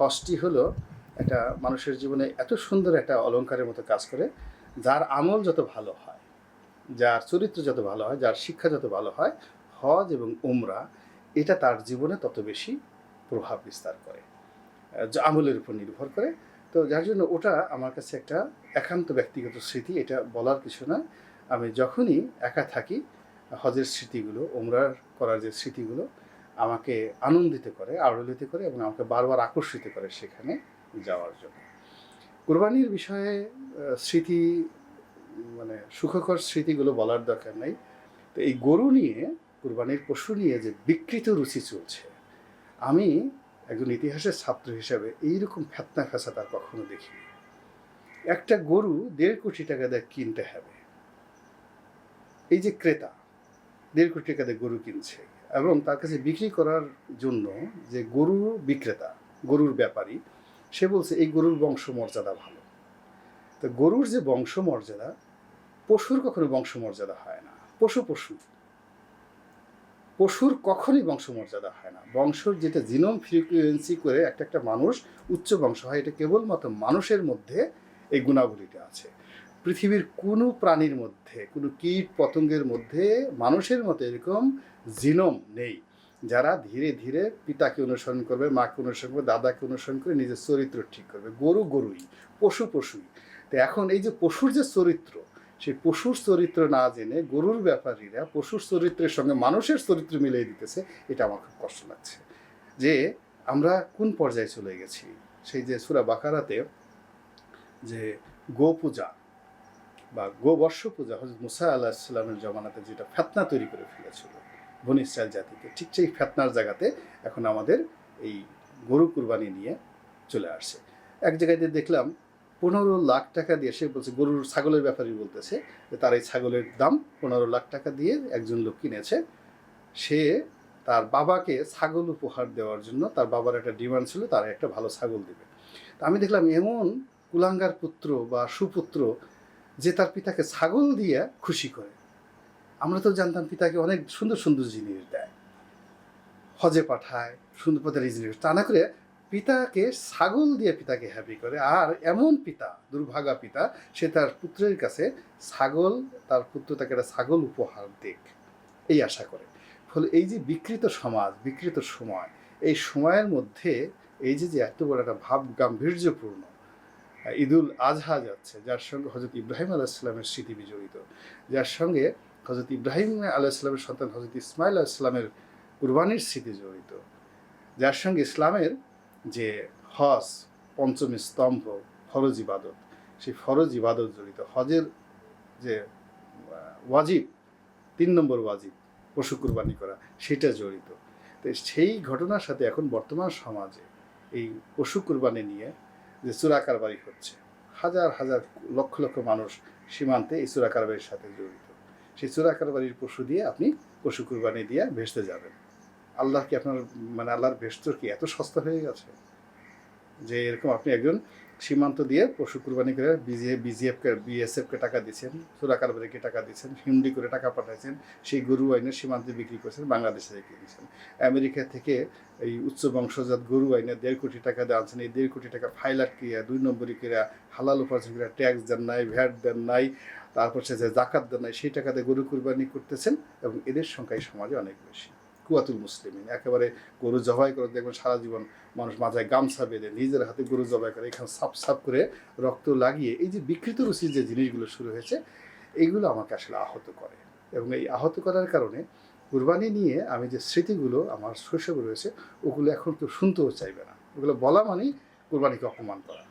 হজটি হলো একটা মানুষের জীবনে এত সুন্দর একটা অলংকারের মতো কাজ করে, যার আমল যত ভালো হয়, যার চরিত্র যত ভালো হয়, যার শিক্ষা যত ভালো হয়, হজ এবং উমরা, এটা তার জীবনে তত বেশি প্রভাব বিস্তার করে আমলের উপর নির্ভর করে। তো যার জন্য ওটা আমার কাছে একটা একান্ত ব্যক্তিগত স্মৃতি, এটা বলার কিছু না আমি যখনই একা থাকি, হজের স্মৃতিগুলো, উমরার করার যে স্মৃতিগুলো আমাকে আনন্দিত করে আড়লিত করে এবং আমাকে বারবার আকর্ষিত করে সেখানে যাওয়ার জন্য। কোরবানির বিষয়ে স্মৃতি মানে সুখকর স্মৃতিগুলো বলার দরকার নেই। তো এই গরু নিয়ে, কোরবানির পশু নিয়ে যে বিকৃত রুচি চলছে, আমি একজন ইতিহাসের ছাত্র হিসাবে এইরকম ফেতনা ফেসা তার কখনো দেখিনি। একটা গরু দেড় কোটি টাকা দিয়ে কিনতে হবে। এই যে ক্রেতা, দেড় কোটি টাকা দিয়ে গরু কিনছে। এবং তার কাছে বিক্রি করার জন্য যে গরু বিক্রেতা, গরুর ব্যাপারী, সে বলছে, এই গরুর বংশমর্যাদা ভালো। তো গরুর যে বংশমর্যাদা, পশুর কখনো বংশমর্যাদা হয় না। পশু পশু। পশুর কখনোই বংশমর্যাদা হয় না। বংশর যেটা জিনোম ফ্রিকুয়েন্সি করে একটা একটা মানুষ উচ্চ বংশ হয়, এটা কেবলমাত্র মানুষের মধ্যে এই গুণাবলীটা আছে। পৃথিবীর কোনো প্রাণীর মধ্যে, কোনো কীট পতঙ্গের মধ্যে মানুষের মতো এরকম জিনোম নেই। যারা ধীরে ধীরে পিতাকে অনুসরণ করবে, মাকে অনুসরণ করবে, দাদাকে অনুসরণ করে নিজের চরিত্র ঠিক করবে। গরু গরুই, পশু পশুই। তো এখন এই যে পশুর যে চরিত্র, সেই পশুর চরিত্র না জেনে গরুর ব্যাপারীরা পশুর চরিত্রের সঙ্গে মানুষের চরিত্র মিলিয়ে দিতেছে, এটা আমার খুব কষ্ট লাগছে। যে আমরা কোন পর্যায়ে চলে গেছি? সেই যে সুরা বাকারাতে যে গো পূজা বা গোবর্ষ পূজা হজরত মুসা আল্লাহ ইসলামের জমানাতে যেটা ফেতনা তৈরি করে ফেলেছিল, বন ইসরায়েল জাতিকে, ঠিক সেই ফেতনার জায়গাতে এখন আমাদের এই গরু কুরবানি নিয়ে চলে আসছে। এক জায়গায় দিয়ে দেখলাম পনেরো লাখ টাকা দিয়ে, সে বলছে গরুর ছাগলের ব্যাপারই বলতেছে যে তার এই ছাগলের দাম পনেরো লাখ টাকা দিয়ে একজন লোক কিনেছে। সে তার বাবাকে ছাগল উপহার দেওয়ার জন্য তার বাবার একটা ডিমান্ড ছিল, তার একটা ভালো ছাগল দিবে। তা আমি দেখলাম এমন কুলাঙ্গার পুত্র বা সুপুত্র যে তার পিতাকে ছাগল দিয়ে খুশি করে। আমরা তো জানতাম পিতাকে অনেক সুন্দর সুন্দর জিনিস দেয়। হজে পাঠায়, সুন্দর এই জিনিস তা না করে পিতাকে ছাগল দিয়ে পিতাকে হ্যাপি করে। আর এমন পিতা, দুর্ভাগা পিতা, সে তার পুত্রের কাছে ছাগল, তার পুত্র তাকে একটা ছাগল উপহার দেখ এই আশা করে। ফলে এই যে বিকৃত সমাজ, বিকৃত সময়, এই সময়ের মধ্যে এই যে যে এত বড় একটা ভাব গাম্ভীর্যপূর্ণ ঈদুল আজহা যাচ্ছে, যার সঙ্গে হজরত ইব্রাহিম আলাইসলামের স্মৃতি বিজড়িত, যার সঙ্গে হজরত ইব্রাহিম আলাইসলামের সন্তান হজরত ইসমাইল আলাইসলামের কুরবানির স্মৃতি জড়িত, যার সঙ্গে ইসলামের যে হজ পঞ্চম স্তম্ভ, ফরজ ইবাদত, সেই ফরজ ইবাদত জড়িত। হজের যে ওয়াজিব, তিন নম্বর ওয়াজিব, পশু কুরবানি করা, সেটা জড়িত। তো সেই ঘটনার সাথে এখন বর্তমান সমাজে এই পশু কুরবানি নিয়ে যে চোরা কারবারি হচ্ছে। হাজার হাজার লক্ষ লক্ষ মানুষ সীমান্তে এই চোরা কারবারির সাথে জড়িত। সেই চোরা কারবারির পশু দিয়ে আপনি পশু কুরবানি দিয়ে ভেসতে যাবেন। আল্লাহ কি আপনার মানে আল্লাহর ভেস্তর কি এত সস্তা হয়ে গেছে? যে এরকম আপনি একজন সীমান্ত দিয়ে পশু কুরবানি করে বিজিএ বিজিএফকে বিএসএফকে টাকা দিচ্ছেন চোরা কারবারিকে টাকা দিচ্ছেন হিন্দি করে টাকা পাঠাইছেন, সেই গরু আইনের সীমান্তে বিক্রি করেছেন, বাংলাদেশে রেখে দিয়েছেন। আমেরিকা থেকে এই উচ্চ বংশজাত গরু আইনে দেড় কোটি টাকা দিয়ে আনছেন এই দেড় কোটি টাকা ফাইল ক্রিয়া দুই নম্বরই ক্রিয়া হালাল উপার্জন করে ট্যাক্স দেন নাই, ভ্যাট দেন নাই, তারপর সে যে জাকাত দেন নাই, সেই টাকাতে গরু কুরবানি করতেছেন এবং এদের সংখ্যা এই সমাজে অনেক বেশি। কুয়াতুল মুসলিমিন একেবারে গরু জবাই করে দেখবেন সারা জীবন মানুষ মাথায় গামছা বেঁধে নিজের হাতে গরু জবাই করে, এখানে সাপ সাপ করে রক্ত লাগিয়ে এই যে বিকৃত রুচির যে জিনিসগুলো শুরু হয়েছে এইগুলো আমাকে আসলে আহত করে। এবং এই আহত করার কারণে কুরবানি নিয়ে আমি যে স্মৃতিগুলো আমার শৈশবে রয়েছে, ওগুলো এখন কেউ শুনতেও চাইবে না। ওগুলো বলা মানেই কুরবানিকে অপমান করা।